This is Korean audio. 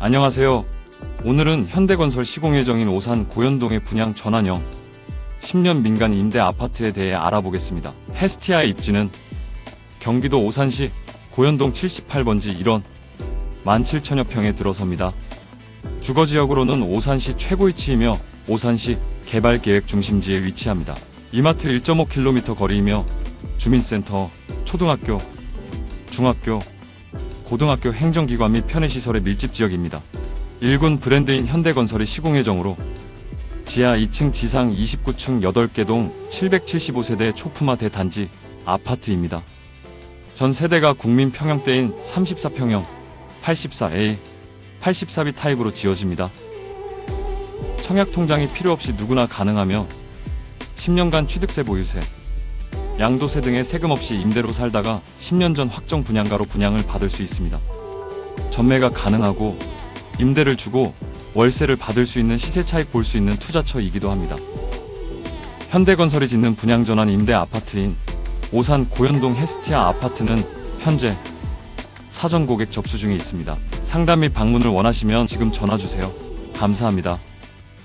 안녕하세요. 오늘은 현대건설 시공 예정인 오산 고현동의 분양 전환형 10년 민간 임대 아파트에 대해 알아보겠습니다. 헤스티아의 입지는 경기도 오산시 고현동 78번지 1원 17,000여 평에 들어섭니다. 주거지역으로는 오산시 최고위치이며 오산시 개발계획 중심지에 위치합니다. 이마트 1.5km 거리이며 주민센터, 초등학교, 중학교, 고등학교 행정기관 및 편의시설의 밀집 지역입니다. 1군 브랜드인 현대건설의 시공예정으로 지하 2층 지상 29층 8개 동 775세대 초품화 대단지 아파트입니다. 전 세대가 국민 평형대인 34평형, 84A, 84B 타입으로 지어집니다. 청약 통장이 필요 없이 누구나 가능하며 10년간 취득세 보유세, 양도세 등의 세금 없이 임대로 살다가 10년 전 확정 분양가로 분양을 받을 수 있습니다. 전매가 가능하고 임대를 주고 월세를 받을 수 있는 시세 차익 볼 수 있는 투자처이기도 합니다. 현대건설이 짓는 분양 전환 임대 아파트인 오산 고현동 헤스티아 아파트는 현재 사전 고객 접수 중에 있습니다. 상담 및 방문을 원하시면 지금 전화 주세요. 감사합니다.